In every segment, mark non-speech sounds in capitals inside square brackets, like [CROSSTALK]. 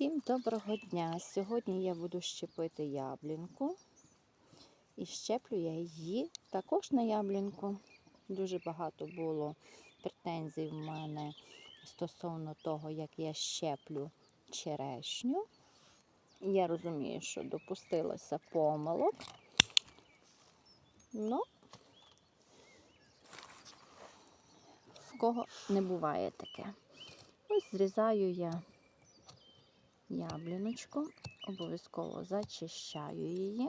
Всім доброго дня! Сьогодні я буду щепити яблінку. І щеплю я її також на яблінку. Дуже багато було претензій в мене стосовно того, як я щеплю черешню. Я розумію, що допустилася помилок. Ну, в кого не буває таке. Ось зрізаю я ябліночку, обов'язково зачищаю її.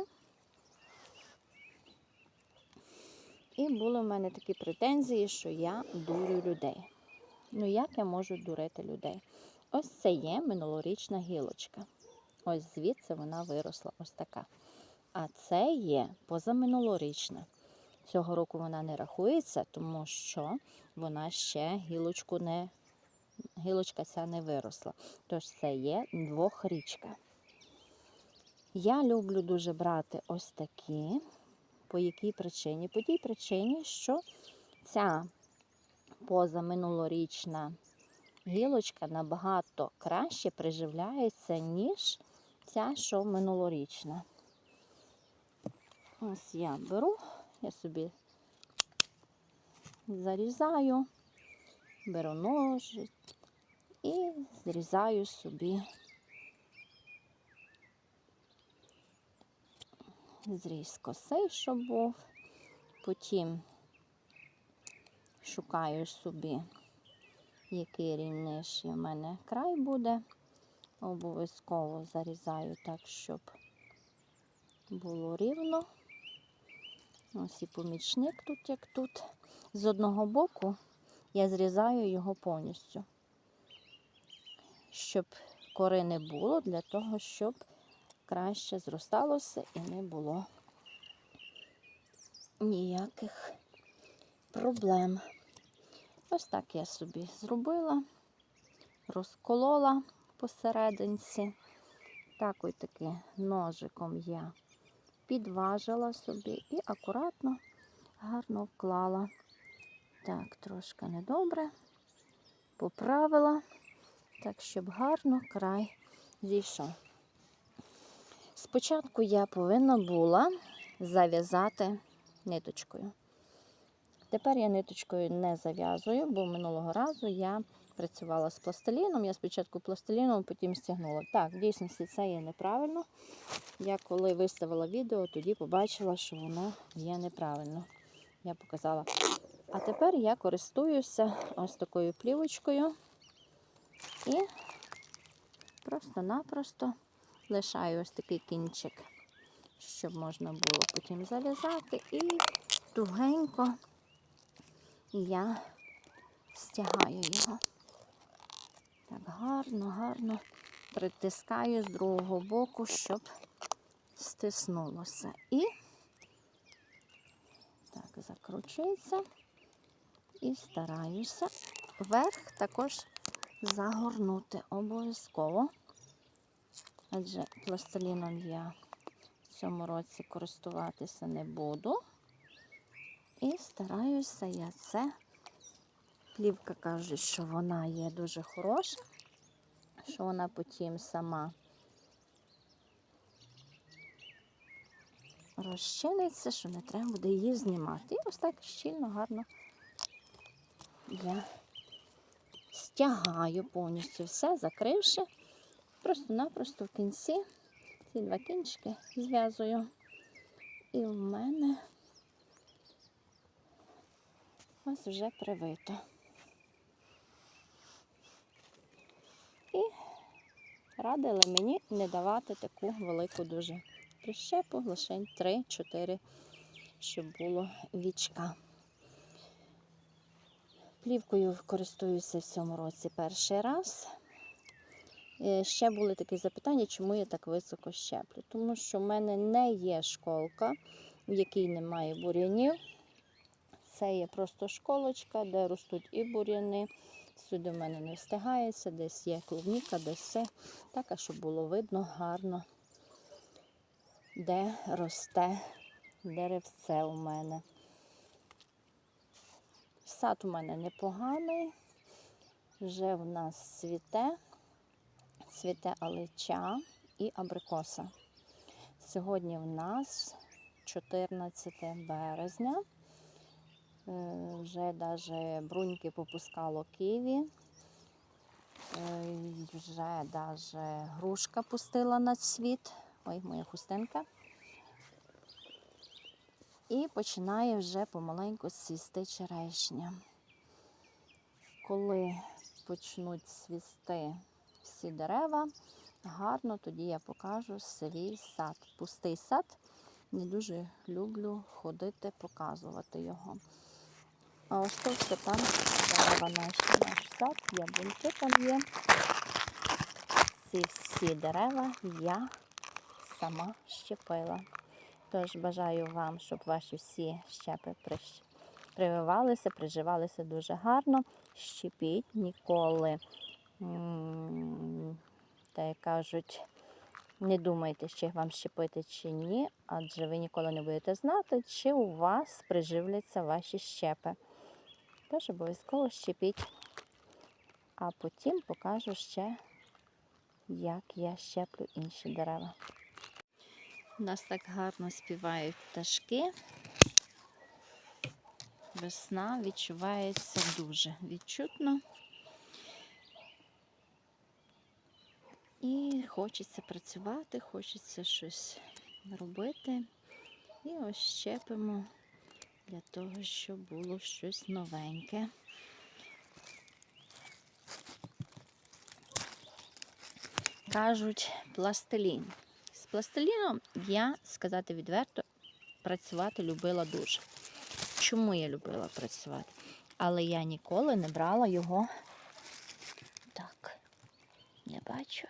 І були в мене такі претензії, що я дурю людей. Ну, як я можу дурити людей? Ось це є минулорічна гілочка. Ось звідси вона виросла, ось така. А це є позаминулорічна. Цього року вона не рахується, тому що вона ще гілочку не гілочка ця не виросла. Тож це є двохрічка. Я люблю дуже брати ось такі. По якій причині? По тій причині, що ця позаминулорічна гілочка набагато краще приживляється, ніж ця, що минулорічна. Ось я беру, я собі зарізаю, беру ножик і зрізаю собі зріз косий, щоб був. Потім шукаю собі, який рівніший в мене край буде. Обов'язково зарізаю так, щоб було рівно. Ось і помічник тут, як тут. З одного боку я зрізаю його повністю, щоб кори не було, для того, щоб краще зросталося і не було ніяких проблем. Ось так я собі зробила, розколола посерединці. Так ось таки ножиком я підважила собі і акуратно, гарно вклала. Так, трошки недобре, поправила, так, щоб гарно край зійшов. Спочатку я повинна була зав'язати ниточкою. Тепер я ниточкою не зав'язую, бо минулого разу я працювала з пластиліном. Я спочатку пластиліном, потім стягнула. Так, в дійсності це є неправильно. Я коли виставила відео, тоді побачила, що воно є неправильно. Я показала. А тепер я користуюся ось такою плівочкою і просто-напросто лишаю ось такий кінчик, щоб можна було потім зав'язати і тугенько я стягаю його. Так, гарно, гарно притискаю з другого боку, щоб стиснулося. І так, закручується і стараюся верх також загорнути обов'язково. Адже пластиліном я в цьому році користуватися не буду. І стараюся я це. Плівка каже, що вона є дуже хороша, що вона потім сама розчиниться, що не треба буде її знімати. І ось так щільно, гарно я стягаю повністю все, закривши. Просто-напросто в кінці ці два кінчики зв'язую. І в мене ось вже привито. І радили мені не давати таку велику дуже прищепу, лише 3-4, щоб було вічка. Плівкою користуюся в цьому році перший раз. Е, Ще були такі запитання, чому я так високо щеплю. Тому що в мене не є школка, в якій немає бур'янів. Це є просто школочка, де ростуть і бур'яни. Сюди в мене не встигається, десь є клубніка, десь все. Так, а щоб було видно гарно, де росте деревце у мене. Сад у мене непоганий, вже в нас цвіте цвіте алеча і абрикоса. Сьогодні в нас 14 березня. Е, Вже навіть бруньки попускало ківі. Е, Вже навіть грушка пустила на світ. Ой, моя хустинка. І починає вже помаленьку цвісти черешня. Коли почнуть цвісти всі дерева, гарно тоді я покажу свій сад. Пустий сад. Не дуже люблю ходити, показувати його. А ось тут все там дерева наші, наш сад, яблуньки там є. Ці всі дерева я сама щепила. Тож бажаю вам, щоб ваші всі щепи прививалися, приживалися дуже гарно. Щепіть ніколи, та як кажуть, не думайте, чи вам щепити чи ні, адже ви ніколи не будете знати, чи у вас приживляться ваші щепи. Тож обов'язково щепіть. А потім покажу ще, як я щеплю інші дерева. У нас так гарно співають пташки. Весна відчувається дуже відчутно. І хочеться працювати, хочеться щось робити. І ось щепимо для того, щоб було щось новеньке. Кажуть пластилін. Пластиліном я, сказати відверто, працювати любила дуже. Чому я любила працювати? Але я ніколи не брала його. Так, не бачу.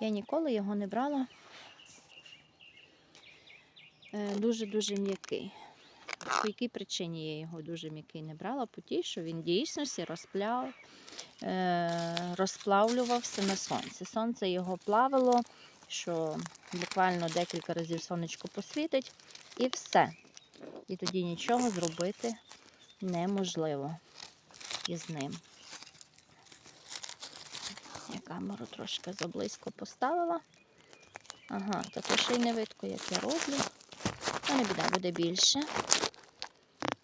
Я ніколи його не брала е, дуже-дуже м'який. По якій причині я його дуже м'який не брала? По тій, що він дійсно розпляв, е, розплавлювався на сонці. Сонце його плавило, що буквально декілька разів сонечко посвітить, і все. І тоді нічого зробити неможливо із ним. Я камеру трошки заблизько поставила. Ага, та то ще й не видко, як я роблю. Та не біда, буде більше.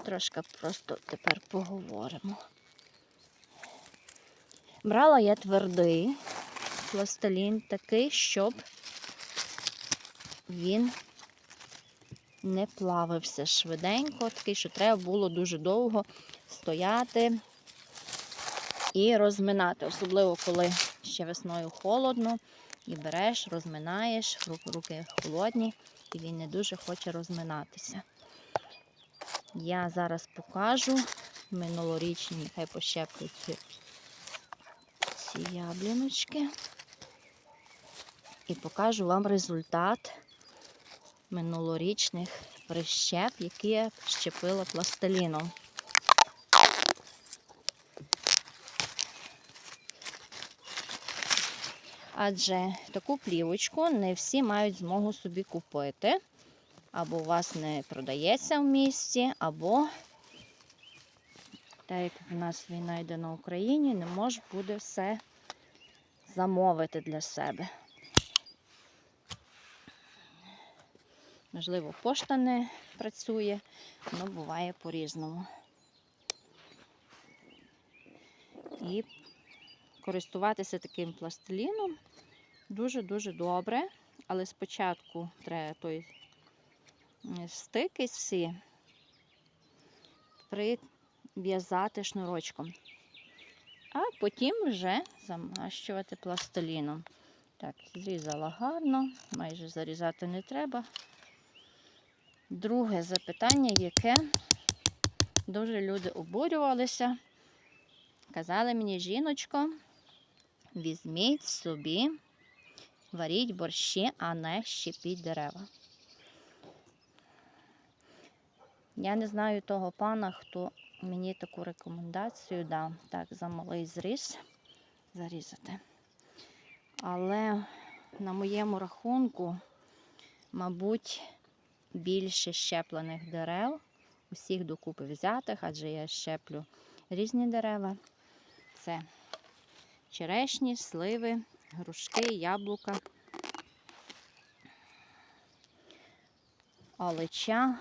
Трошки просто тепер поговоримо. Брала я твердий пластилін такий, щоб він не плавився швиденько, такий, що треба було дуже довго стояти і розминати. Особливо, коли ще весною холодно, і береш, розминаєш, руки холодні, і він не дуже хоче розминатися. Я зараз покажу минулорічні, нехай пощеплють ці, ябліночки. І покажу вам результат минулорічних прищеп, які я щепила пластиліном. Адже таку плівочку не всі мають змогу собі купити. Або у вас не продається в місті, або, так як в нас війна йде на Україні, не може буде все замовити для себе. Можливо, пошта не працює, але буває по-різному. І користуватися таким пластиліном дуже-дуже добре, але спочатку треба той стики всі прив'язати шнурочком, а потім вже замащувати пластиліном. Так, зрізала гарно, майже зарізати не треба. Друге запитання, яке дуже люди обурювалися. Казали мені, жіночко, візьміть собі, варіть борщі, а не щепіть дерева. Я не знаю того пана, хто мені таку рекомендацію дав. Так, за малий зріз зарізати. Але на моєму рахунку, мабуть, більше щеплених дерев, усіх докупи взятих, адже я щеплю різні дерева. Це черешні, сливи, грушки, яблука, олича,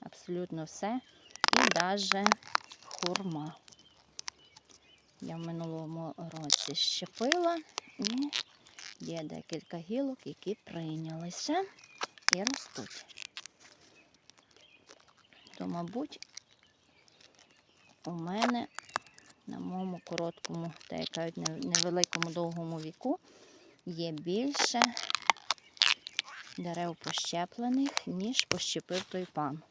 абсолютно все. І навіть хурма. Я в минулому році щепила і є декілька гілок, які прийнялися і ростуть. То, мабуть, у мене на моєму короткому, та як кажуть, невеликому довгому віку є більше дерев пощеплених, ніж пощепив той пан.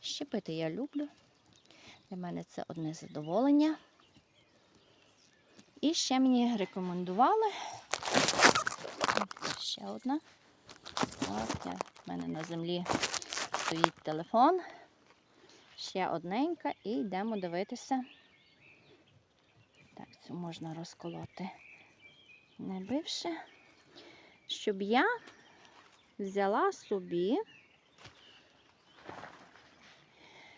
Щепити я люблю. Для мене це одне задоволення. І ще мені рекомендували. Ось Ще одна. От я, в мене на землі стоїть телефон. Ще одненька і йдемо дивитися. Так, цю можна розколоти. Не бивши. Щоб я взяла собі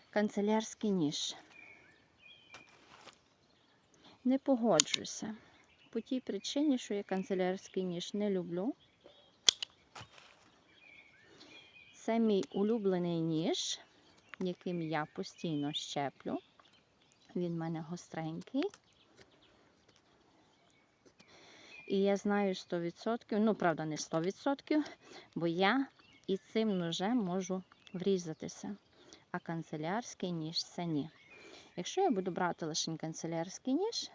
канцелярський ніж. Не погоджуся. По тій причині, що я канцелярський ніж не люблю. Це мій улюблений ніж, яким я постійно щеплю. Він в мене гостренький. І я знаю 100%, ну, правда, не 100%, бо я і цим ножем можу врізатися. А канцелярський ніж це ні. Якщо я буду брати лише канцелярський ніж,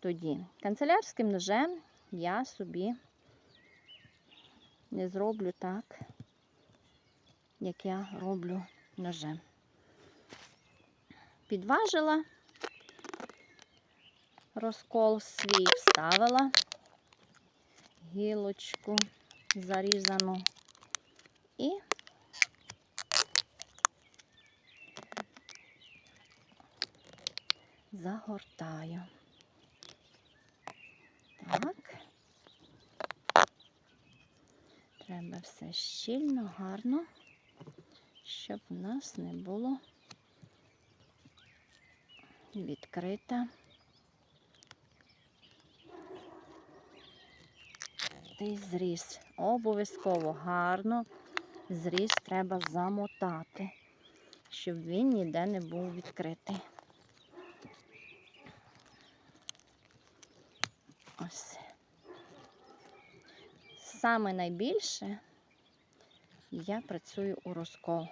тоді канцелярським ножем я собі не зроблю так, як я роблю ножем. Підважила, розкол свій вставила, гілочку зарізану і загортаю. Так. Треба все щільно, гарно, щоб у нас не було відкрита. Той зріз. Обов'язково гарно зріз треба замотати, щоб він ніде не був відкритий. Ось. Саме найбільше я працюю у розкол.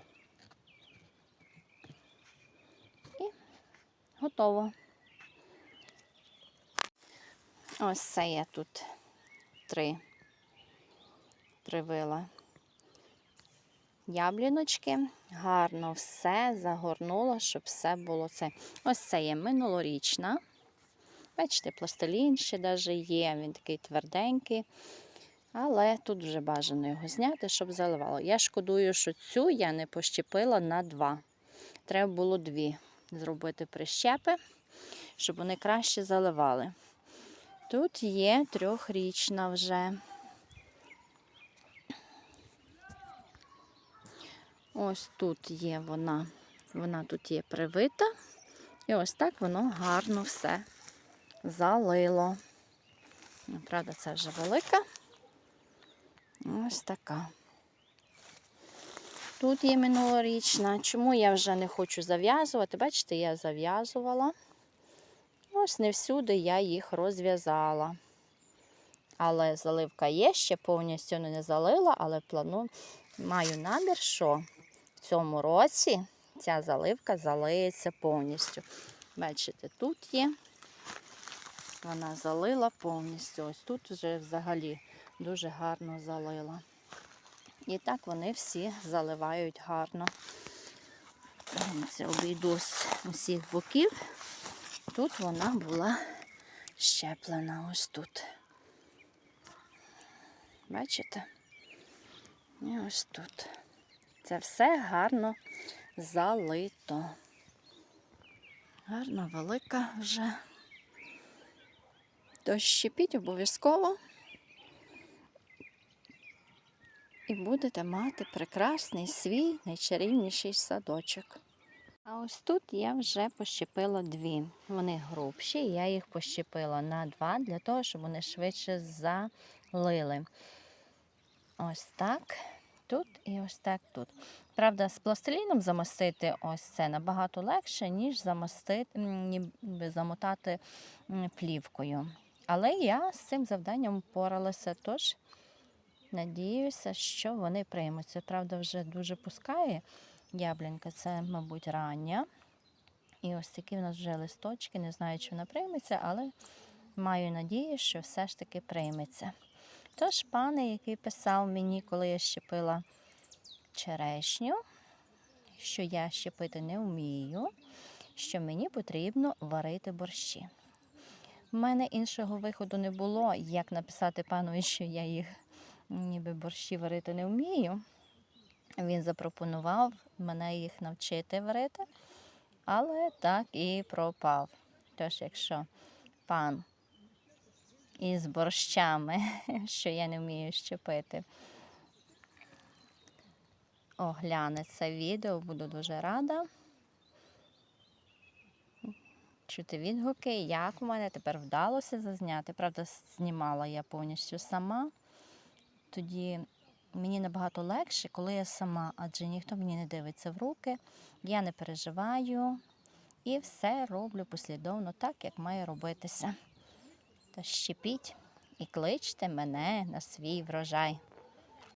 І готово. Ось це я тут три привила ябліночки. Гарно все загорнула, щоб все було це. Ось це є минулорічна. Бачите, пластилін ще навіть є, він такий тверденький. Але тут вже бажано його зняти, щоб заливало. Я шкодую, що цю я не пощепила на два. Треба було дві зробити прищепи, щоб вони краще заливали. Тут є трьохрічна вже. Ось тут є вона, вона тут є привита. І ось так воно гарно все залило. Правда, це вже велика. Ось така. Тут є минулорічна. Чому я вже не хочу зав'язувати? Бачите, я зав'язувала. Ось не всюди я їх розв'язала. Але заливка є, ще повністю не залила, але планую, маю намір, що в цьому році ця заливка залиється повністю. Бачите, тут є. Вона залила повністю. Ось тут вже взагалі дуже гарно залила. І так вони всі заливають гарно. Це обійду з усіх боків. Тут вона була щеплена ось тут. Бачите? І ось тут. Це все гарно залито. Гарно велика вже. Тож щепіть обов'язково. І будете мати прекрасний свій найчарівніший садочок. А ось тут я вже пощепила дві. Вони грубші, я їх пощепила на два для того, щоб вони швидше залили. Ось так тут і ось так тут. Правда, з пластиліном замастити ось це набагато легше, ніж замастити, м, ніби замотати плівкою. Але я з цим завданням впоралася, тож надіюся, що вони приймуться. Правда, вже дуже пускає яблунька, це, мабуть, рання. І ось такі в нас вже листочки. Не знаю, чи вона прийметься, але маю надію, що все ж таки прийметься. Тож, пане, який писав мені, коли я щепила черешню, що я щепити не вмію, що мені потрібно варити борщі. У мене іншого виходу не було, як написати панові, [LAUGHS] що я їх ніби борщі варити не вмію. Він запропонував мене їх навчити варити, але так і пропав. Тож, якщо пан із борщами, [LAUGHS] що я не вмію щепити, огляне це відео, буду дуже рада. Чути відгуки, як у мене тепер вдалося зазняти. Правда, знімала я повністю сама. Тоді мені набагато легше, коли я сама, адже ніхто мені не дивиться в руки, я не переживаю і все роблю послідовно так, як має робитися. Та щепіть і кличте мене на свій врожай.